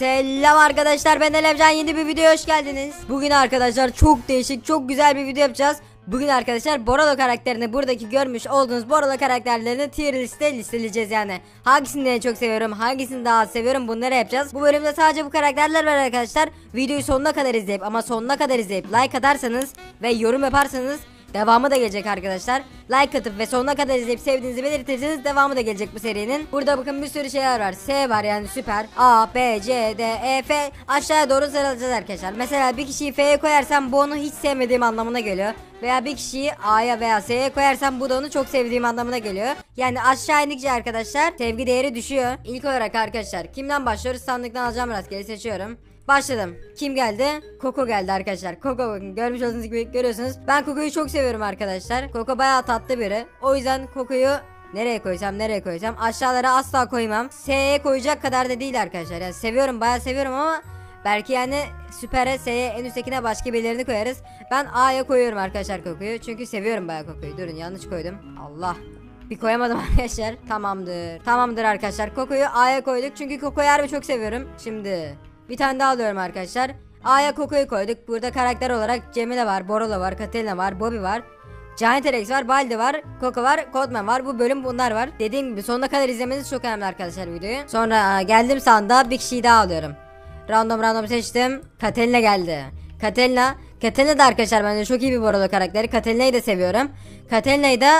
Selam arkadaşlar ben Elevcan yeni bir videoya hoş geldiniz. Bugün arkadaşlar çok değişik çok güzel bir video yapacağız. Bugün arkadaşlar Borolo karakterini buradaki görmüş olduğunuz Borolo karakterlerini tier liste listeleyeceğiz yani. Hangisini en çok seviyorum hangisini daha seviyorum bunları yapacağız. Bu bölümde sadece bu karakterler var arkadaşlar. Videoyu sonuna kadar izleyip ama sonuna kadar izleyip like atarsanız ve yorum yaparsanız Devamı da gelecek arkadaşlar. Like atıp ve sonuna kadar izleyip sevdiğinizi belirtirseniz devamı da gelecek bu serinin. Burada bakın bir sürü şeyler var. S var yani süper. A, B, C, D, E, F aşağıya doğru sıralayacağız arkadaşlar. Mesela bir kişiyi F'ye koyarsam bu onu hiç sevmediğim anlamına geliyor. Veya bir kişiyi A'ya veya S'ye koyarsam bu da onu çok sevdiğim anlamına geliyor. Yani aşağı indikçe arkadaşlar sevgi değeri düşüyor. İlk olarak arkadaşlar kimden başlıyoruz? Sandıktan alacağım rastgele seçiyorum. Başladım. Kim geldi? Koko geldi arkadaşlar. Koko bakın görmüş olduğunuz gibi görüyorsunuz. Ben Koko'yu çok seviyorum arkadaşlar. Koko bayağı tatlı biri. O yüzden Koko'yu nereye koysam nereye koysam aşağılara asla koymam. S'ye koyacak kadar da değil arkadaşlar. Yani seviyorum bayağı seviyorum ama belki yani süpere S'ye en üsttekine başka birilerini koyarız. Ben A'ya koyuyorum arkadaşlar Koko'yu. Çünkü seviyorum bayağı Koko'yu. Durun yanlış koydum. Allah. Bir koyamadım arkadaşlar. Tamamdır. Tamamdır arkadaşlar. Koko'yu A'ya koyduk. Çünkü Koko'yu harbi çok seviyorum. Şimdi bir tane daha alıyorum arkadaşlar. A'ya Koko'yu koyduk. Burada karakter olarak Cemile var, Borolo var, Katerina var, Bobby var. Giant Rex var, Baldi var, Koko var, Codman var. Bu bölüm bunlar var. Dediğim gibi sonuna kadar izlemeniz çok önemli arkadaşlar videoyu. Sonra aa, geldim sandığa bir kişiyi daha alıyorum. Random random seçtim. Katerina geldi. Katerina. Katerina da arkadaşlar bence çok iyi bir Borolo karakteri. Katerina'yı da seviyorum. Katerina'yı da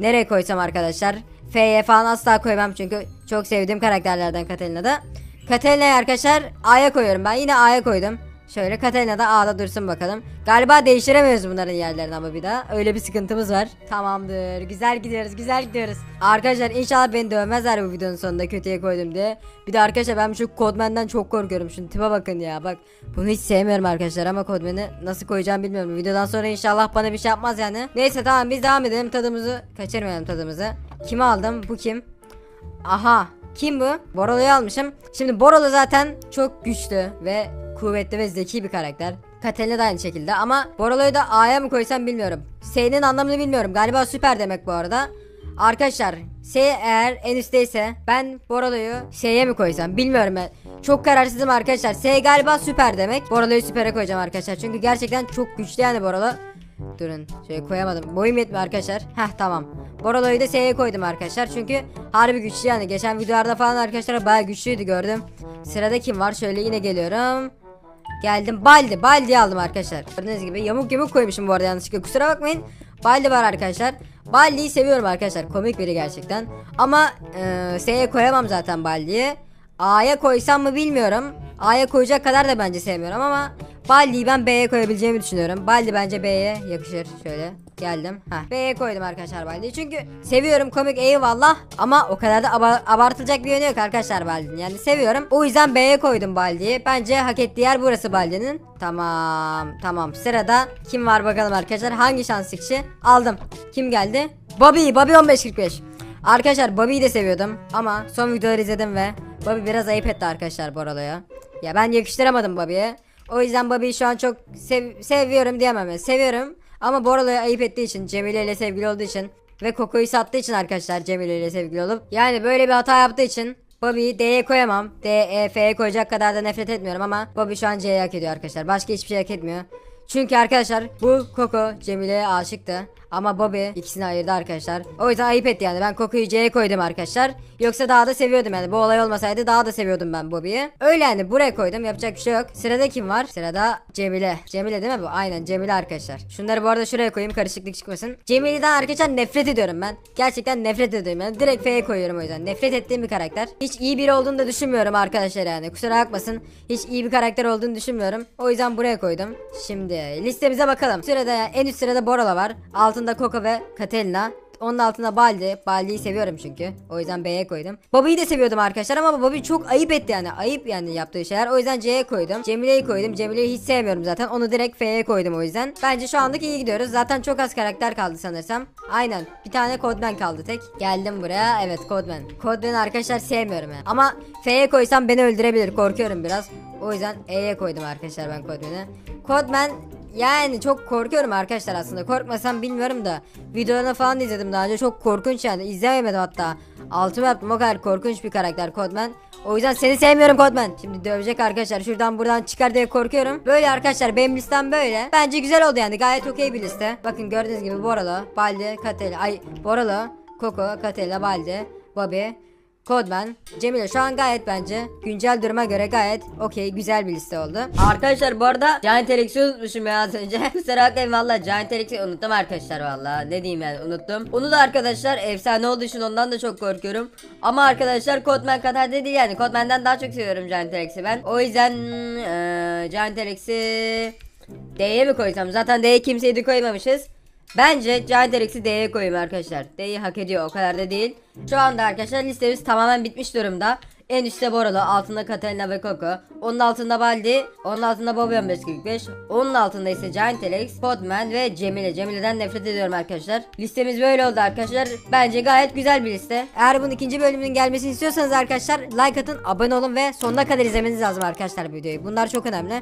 nereye koysam arkadaşlar? F'ye falan asla koymam çünkü çok sevdiğim karakterlerden Katerina da. Katalina'yı arkadaşlar A'ya koyuyorum ben. Yine A'ya koydum. Şöyle Katalina da A'da dursun bakalım. Galiba değiştiremiyoruz bunların yerlerini ama bir daha. Öyle bir sıkıntımız var. Tamamdır. Güzel gidiyoruz. Güzel gidiyoruz. Arkadaşlar inşallah beni dövmezler bu videonun sonunda kötüye koydum diye. Bir de arkadaşlar ben şu Codman'dan çok korkuyorum. Şunu tipe bakın ya. Bak bunu hiç sevmiyorum arkadaşlar ama Codman'ı nasıl koyacağım bilmiyorum. Videodan sonra inşallah bana bir şey yapmaz yani. Neyse tamam biz devam edelim tadımızı. Kaçırmayalım tadımızı. Kimi aldım? Bu kim? Aha kim bu? Borolo'yu almışım. Şimdi Borolo zaten çok güçlü ve kuvvetli ve zeki bir karakter. Katerina da aynı şekilde ama Borolo'yu da A'ya mı koysam bilmiyorum. S'nin anlamını bilmiyorum. Galiba süper demek bu arada. Arkadaşlar S eğer en üstteyse ben Borolo'yu S'ye mi koysam bilmiyorum ben. Çok kararsızım arkadaşlar. S galiba süper demek. Borolo'yu süpere koyacağım arkadaşlar. Çünkü gerçekten çok güçlü yani Borolo. Durun şöyle koyamadım. Boyum yetmiyor arkadaşlar. Heh tamam. Borolo'yu da S'ye koydum arkadaşlar. Çünkü harbi güçlü yani. Geçen videolarda falan arkadaşlar bayağı güçlüydü gördüm. Sırada kim var? Şöyle yine geliyorum. Geldim. Baldi. Baldi'yi aldım arkadaşlar. Gördüğünüz gibi yamuk yamuk koymuşum bu arada yanlışlıkla. Kusura bakmayın. Baldi var arkadaşlar. Baldi'yi seviyorum arkadaşlar. Komik biri gerçekten. Ama e, S'ye koyamam zaten Baldi'yi. A'ya koysam mı bilmiyorum. A'ya koyacak kadar da bence sevmiyorum ama Baldi'yi ben B'ye koyabileceğimi düşünüyorum. Baldi bence B'ye yakışır. Şöyle geldim. Heh. B'ye koydum arkadaşlar Baldi'yi. Çünkü seviyorum komik eyvallah ama o kadar da aba- abartılacak bir yönü yok arkadaşlar Baldi'nin. Yani seviyorum. O yüzden B'ye koydum Baldi'yi. Bence hak ettiği yer burası Baldi'nin. Tamam. Tamam. Sırada kim var bakalım arkadaşlar. Hangi şanslı kişi? Aldım. Kim geldi? Bobby. Bobby 1545. Arkadaşlar Bobby'yi de seviyordum ama son videoları izledim ve Bobby biraz ayıp etti arkadaşlar Boralo'ya. Ya ben yakıştıramadım Bobby'ye. O yüzden Bobby'yi şu an çok sev- seviyorum diyemem. Seviyorum ama Boralo'ya ayıp ettiği için, Cemile ile sevgili olduğu için ve Koko'yu sattığı için arkadaşlar Cemile ile sevgili olup yani böyle bir hata yaptığı için Bobby'yi D'ye koyamam. D, E, F'ye koyacak kadar da nefret etmiyorum ama Bobby şu an C'ye hak ediyor arkadaşlar. Başka hiçbir şey hak etmiyor. Çünkü arkadaşlar bu Koko Cemile'ye aşıktı. Ama Bobby ikisini ayırdı arkadaşlar. O yüzden ayıp etti yani. Ben Coco'yu C'ye koydum arkadaşlar. Yoksa daha da seviyordum yani. Bu olay olmasaydı daha da seviyordum ben Bobby'yi. Öyle yani buraya koydum. Yapacak bir şey yok. Sırada kim var? Sırada Cemile. Cemile değil mi bu? Aynen Cemile arkadaşlar. Şunları bu arada şuraya koyayım karışıklık çıkmasın. Cemile'den arkadaşlar nefret ediyorum ben. Gerçekten nefret ediyorum yani. Direkt F'ye koyuyorum o yüzden. Nefret ettiğim bir karakter. Hiç iyi biri olduğunu da düşünmüyorum arkadaşlar yani. Kusura bakmasın. Hiç iyi bir karakter olduğunu düşünmüyorum. O yüzden buraya koydum. Şimdi listemize bakalım. Sırada en üst sırada Borala var. Altında Coco ve Katerina. Onun altında Baldi. Baldi'yi seviyorum çünkü. O yüzden B'ye koydum. Bobby'yi de seviyordum arkadaşlar ama Bobby çok ayıp etti yani. Ayıp yani yaptığı şeyler. O yüzden C'ye koydum. Cemile'yi koydum. Cemile'yi hiç sevmiyorum zaten. Onu direkt F'ye koydum o yüzden. Bence şu anlık iyi gidiyoruz. Zaten çok az karakter kaldı sanırsam. Aynen. Bir tane Codman kaldı tek. Geldim buraya. Evet Codman. Codman'ı arkadaşlar sevmiyorum yani. Ama F'ye koysam beni öldürebilir. Korkuyorum biraz. O yüzden E'ye koydum arkadaşlar ben Codman'ı. Codman yani çok korkuyorum arkadaşlar aslında. Korkmasam bilmiyorum da. Videolarını falan izledim daha önce. Çok korkunç yani. İzlememedim hatta. Altıma yaptım o kadar korkunç bir karakter Codman. O yüzden seni sevmiyorum Kodman. Şimdi dövecek arkadaşlar. Şuradan buradan çıkar diye korkuyorum. Böyle arkadaşlar benim listem böyle. Bence güzel oldu yani. Gayet okey bir liste. Bakın gördüğünüz gibi Boralo, Baldi, Kateli. Ay Boralo, Koko, Kateli, Baldi, Bobby, Kodman, Cemile şu an gayet bence güncel duruma göre gayet okey güzel bir liste oldu. Arkadaşlar bu arada Giant Alex'i unutmuşum ya az önce. Kusura bakmayın valla Giant Alex'i unuttum arkadaşlar valla. Ne diyeyim yani unuttum. Onu da arkadaşlar efsane olduğu için ondan da çok korkuyorum. Ama arkadaşlar Kodman kadar da değil yani. Kodman'dan daha çok seviyorum Giant Alex'i ben. O yüzden eee Giant Alex'i D'ye mi koysam? Zaten D'ye kimseyi de koymamışız. Bence Alex'i D'ye koyayım arkadaşlar. D'yi hak ediyor o kadar da değil. Şu anda arkadaşlar listemiz tamamen bitmiş durumda. En üstte Borolo, altında Katalina ve Coco. Onun altında Baldi, onun altında Bobby 1545. Onun altında ise Giant Alex, Podman ve Cemile. Cemile'den nefret ediyorum arkadaşlar. Listemiz böyle oldu arkadaşlar. Bence gayet güzel bir liste. Eğer bunun ikinci bölümünün gelmesini istiyorsanız arkadaşlar like atın, abone olun ve sonuna kadar izlemeniz lazım arkadaşlar videoyu. Bunlar çok önemli.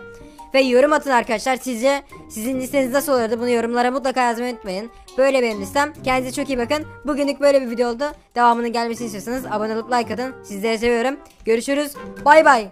Ve yorum atın arkadaşlar. Sizce sizin listeniz nasıl olurdu? Bunu yorumlara mutlaka yazmayı unutmayın. Böyle benim listem. Kendinize çok iyi bakın. Bugünlük böyle bir video oldu. Devamının gelmesini istiyorsanız abone olup like atın. Sizleri seviyorum. Görüşürüz. Bay bay.